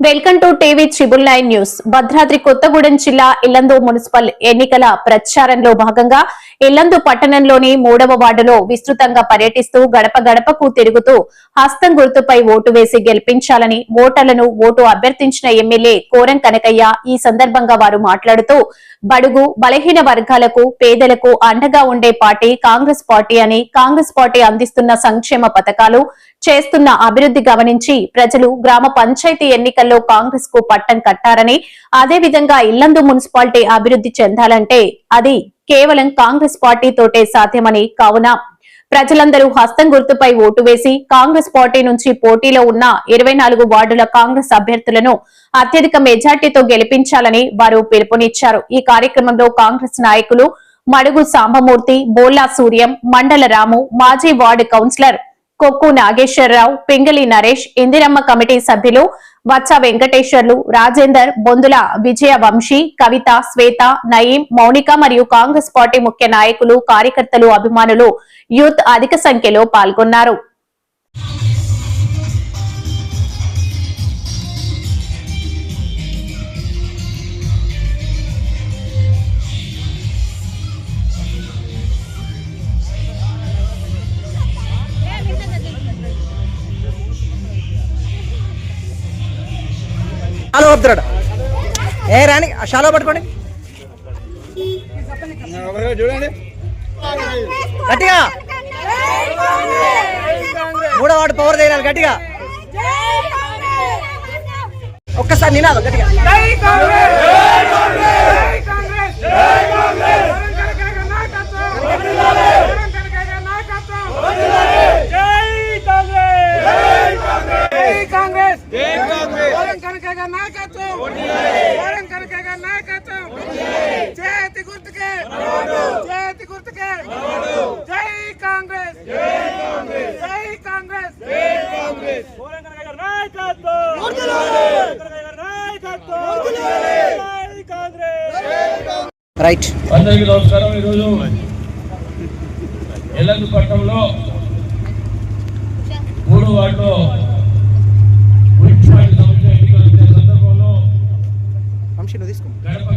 Welcome to TV triple nine news. Bhadradri Kothagudem జిల్లా Yellandu municipal ఎన్నికల ప్రచారంలో భాగంగా ఇల్లందు పట్టణంలోని మూడవ వార్డులో విస్తృతంగా పర్యటిస్తూ గడప గడపకు తిరుగుతూ హస్తం గుర్తుపై ఓటు వేసి గెలిపించాలని ఓటర్లను ఓటు అభ్యర్థించిన ఎమ్మెల్యే కోరం కనకయ్య ఈ సందర్భంగా వారు మాట్లాడుతూ బడుగు బలహీన వర్గాలకు పేదలకు అండగా ఉండే పార్టీ కాంగ్రెస్ పార్టీ అని కాంగ్రెస్ పార్టీ అందిస్తున్న సంక్షేమ పథకాలు చేస్తున్న అభివృద్ధి గమనించి ప్రజలు గ్రామ పంచాయతీ ఎన్నికల్లో కాంగ్రెస్కు పట్టం కట్టారని అదే విధంగా ఇల్లందు మున్సిపాలిటీ అభివృద్ధి చెందాలంటే అది కేవలం కాంగ్రెస్ పార్టీ తోటే సాధ్యమని కావున ప్రజలందరూ హస్తం గుర్తుపై ఓటు వేసి కాంగ్రెస్ పార్టీ నుంచి పోటీలో ఉన్న ఇరవై నాలుగు వార్డుల కాంగ్రెస్ అభ్యర్థులను అత్యధిక మెజార్టీతో గెలిపించాలని వారు పిలుపునిచ్చారు. ఈ కార్యక్రమంలో కాంగ్రెస్ నాయకులు మడుగు సాంబమూర్తి బోల్లా సూర్యం మండల రాము మాజీ ward councillor Kokku Nageswara Rao Pingali Naresh Indiramma committee సభ్యులు వత్స వెంకటేశ్వర్లు రాజేందర్ బొందుల విజయ వంశీ కవిత శ్వేత నయీం మౌనిక మరియు కాంగ్రెస్ పార్టీ ముఖ్య నాయకులు కార్యకర్తలు అభిమానులు యూత్ అధిక సంఖ్యలో పాల్గొన్నారు. షాలో వద్దురాడు ఏ రాని ఆ షాలో పట్టుకోండి. చూడండి గట్టిగా. మూడో వాడు పవర్ చేయాలి గట్టిగా. ఒక్కసారి నినాదం గట్టిగా కాంగ్రెస్ చేతి గుర్తుకే చేతి గుర్తుకే జై కాంగ్రెస్ జై కాంగ్రెస్ పూరం కనక గారి నాయకత్వం కనక గారి నాయకత్వం జై కాంగ్రెస్ రైట్. అందరికీ నమస్కారం. ఈరోజు ఎల్లందు పట్టణంలో మూడు వార్డులో మున్సిపాలిటీ సంస్థ ఎన్నికలు సందర్భంలో గడప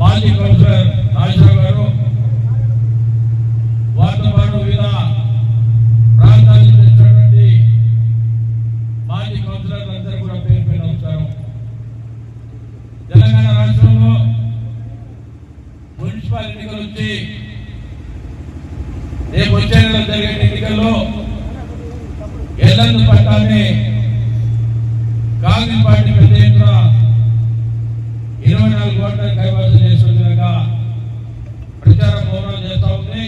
మాజీ కౌన్సిలర్ నాగేశ్వర గారు. వారితో పాటు వివిధ ప్రాంతాల నుంచి వచ్చినటువంటి మాజీ కౌన్సిలర్లందరూ కూడా పేరు పైన నమస్కారం. తెలంగాణ రాష్ట్రంలో మున్సిపల్ ఎన్నికలు వచ్చి రేపు వచ్చే నెల జరిగే ఎన్నికల్లో ఎల్లందు పట్టాన్ని కాంగ్రెస్ పార్టీ పెద్ద ఎత్తున ఇరవై నాలుగు ఓట్ల కైవసం చేస్తుండగా ప్రచారం పౌరాలు చేస్తా ఉంది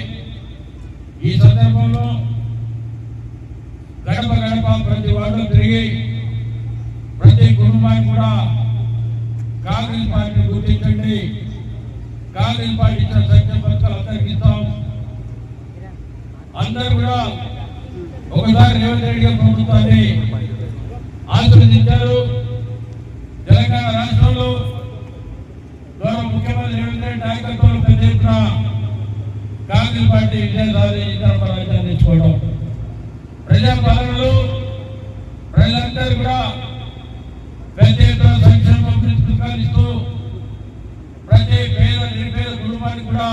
ఈ సందర్భంలో గడప గడప ప్రతి వార్డు తిరిగి ప్రతి కుటుంబాన్ని కూడా కాంగ్రెస్ పార్టీ గుర్తించండి. కాంగ్రెస్ పార్టీ ఇచ్చిన సంక్షేమ పథకాలు అందరికి ఇస్తాం. అందరూ కూడా ఒకసారి రేవంత్ రెడ్డి గారి ప్రభుత్వాన్ని ఆశీర్వదించారు. తెలంగాణ రాష్ట్రంలో గౌరవ ముఖ్యమంత్రి రేవంత్ రెడ్డి నాయకత్వంలో పెద్ద ఎత్తున కాంగ్రెస్ పార్టీ విజయం సాధించిన రాజ్యాన్ని తెచ్చుకోవడం ప్రజా పాలనలో కూడా పెద్ద ఎత్తున సంక్షేమ అభివృద్ధి పథకాలు ఇస్తూ ప్రతి పేద నిర్పేద కుటుంబానికి కూడా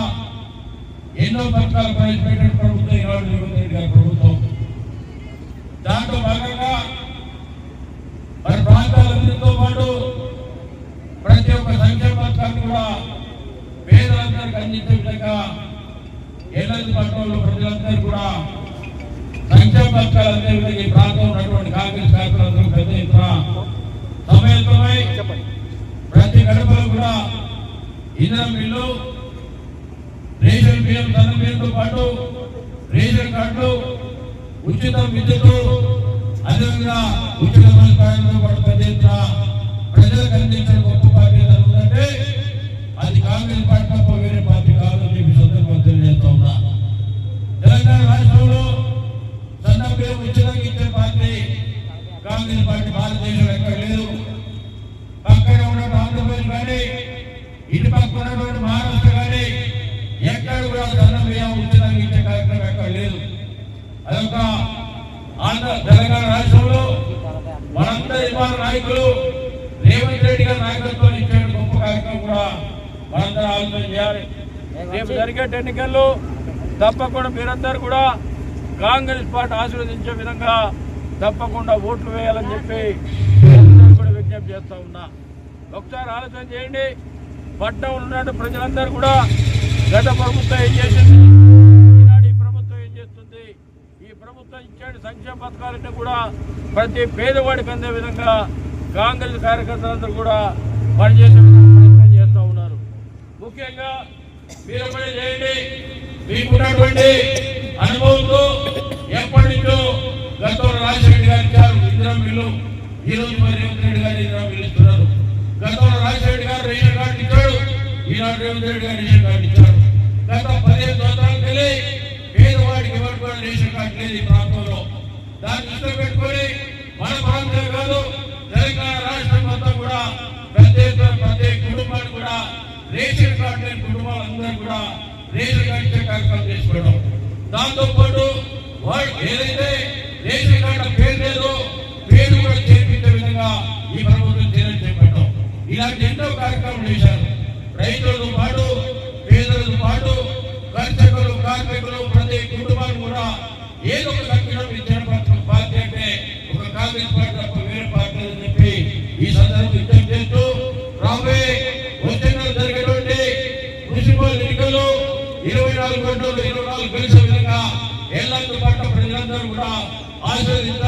ఎన్నో పథకాలు ప్రవేశపెట్టిన ప్రభుత్వం ఈనాడు రేవంత్ రెడ్డి గారి ప్రభుత్వం. దాంట్లో భాగంగా మరి అభివృద్ధితో పాటు ప్రతి ఒక్క సంక్షేమ పథకాన్ని కూడా పేదలందరికీ అందించే విధంగా ఏళ్ళది పట్టణంలో ప్రజలందరూ కూడా అందే విధంగా ఈ ప్రాంతంలో ఉన్నటువంటి కాంగ్రెస్ కార్యకర్తలందరూ పెద్ద ఎత్తున సమయంతమై ప్రతి గడపలో కూడా ఇంధనం బిల్లు రేషన్ బియ్యం ధనం బియ్యంతో పాటు రేషన్ కార్డులు ఉచిత విద్యుత్ అదేవిధంగా ఉచిత బస్సు పాటు పెద్ద ఎత్తున ప్రజలకు అందించిన గొప్ప ఏదైనా ఉందంటే అది కాంగ్రెస్ పార్టీ తప్ప వేరే పార్టీ కమ్యూనిస్ట్ పార్టీ భారతదేశం ఎక్కడ లేదు. పక్కన ఆంధ్రప్రదేశ్ కానీ ఇటు పక్క ఉన్నటువంటి మహారాష్ట్ర కానీ ఎక్కడ కూడా ధనం ఉచితంగా ఇచ్చే కార్యక్రమం ఎక్కడ లేదు. అదొక ఆంధ్ర తెలంగాణ రాష్ట్రంలో మనందరి నాయకులు రేవంత్ రెడ్డి గారి నాయకత్వం ఇచ్చే గొప్ప కార్యక్రమం కూడా మనందరం ఆలోచన చేయాలి. రేపు జరిగే ఎన్నికల్లో తప్పకుండా మీరందరూ కూడా కాంగ్రెస్ పార్టీ ఆశీర్వదించే విధంగా తప్పకుండా ఓట్లు వేయాలని చెప్పి కూడా విజ్ఞప్తి చేస్తా ఉన్నా. ఒకసారి ఆలోచన చేయండి. పట్టణంలో ఉన్న ప్రజలందరూ కూడా గత ప్రభుత్వం ఏం చేసింది? ఈనాడు ఈ ప్రభుత్వం ఏం చేస్తుంది? ఈ ప్రభుత్వం ఇచ్చే సంక్షేమ పథకాలన్నీ కూడా ప్రతి పేదవాడికి అందే విధంగా కాంగ్రెస్ కార్యకర్తలందరూ కూడా పనిచేసే ప్రయత్నం చేస్తూ ఉన్నారు. ముఖ్యంగా మీరు చేయండి. మీకున్నటువంటి అనుభవంతో రాజశేఖర్ గారు ఇచ్చారు ఇందిరా బిల్లు ఈ రోజు మరి రేవంత్ రెడ్డి గారు ఇందిరా బిల్లు ఇస్తున్నారు గతంలో రాజశేఖర్ గారు రేషన్ కార్డు ఇచ్చాడు ఈనాడు రేవంత్ రెడ్డి గారు రేషన్ కార్డు ఇచ్చారు. గత పదిహేను సంవత్సరాలు వెళ్ళి పేదవాడికి ఎవరికి కూడా రేషన్ కార్డు లేదు ఈ ప్రాంతంలో. దాన్ని దృష్టిలో పెట్టుకొని మన ప్రాంతం కాదు తెలంగాణ రాష్ట్రం అంతా కూడా ప్రతి ప్రతి కుటుంబానికి కూడా రేషన్ కార్డు లేని కుటుంబాలందరూ కూడా రేషన్ కార్డు ఇచ్చే కార్యక్రమం చేసుకోవడం దాంతోపాటు వాళ్ళు ఏదైతే రేషన్ కార్డు పేరు లేదో పేరు Madrid.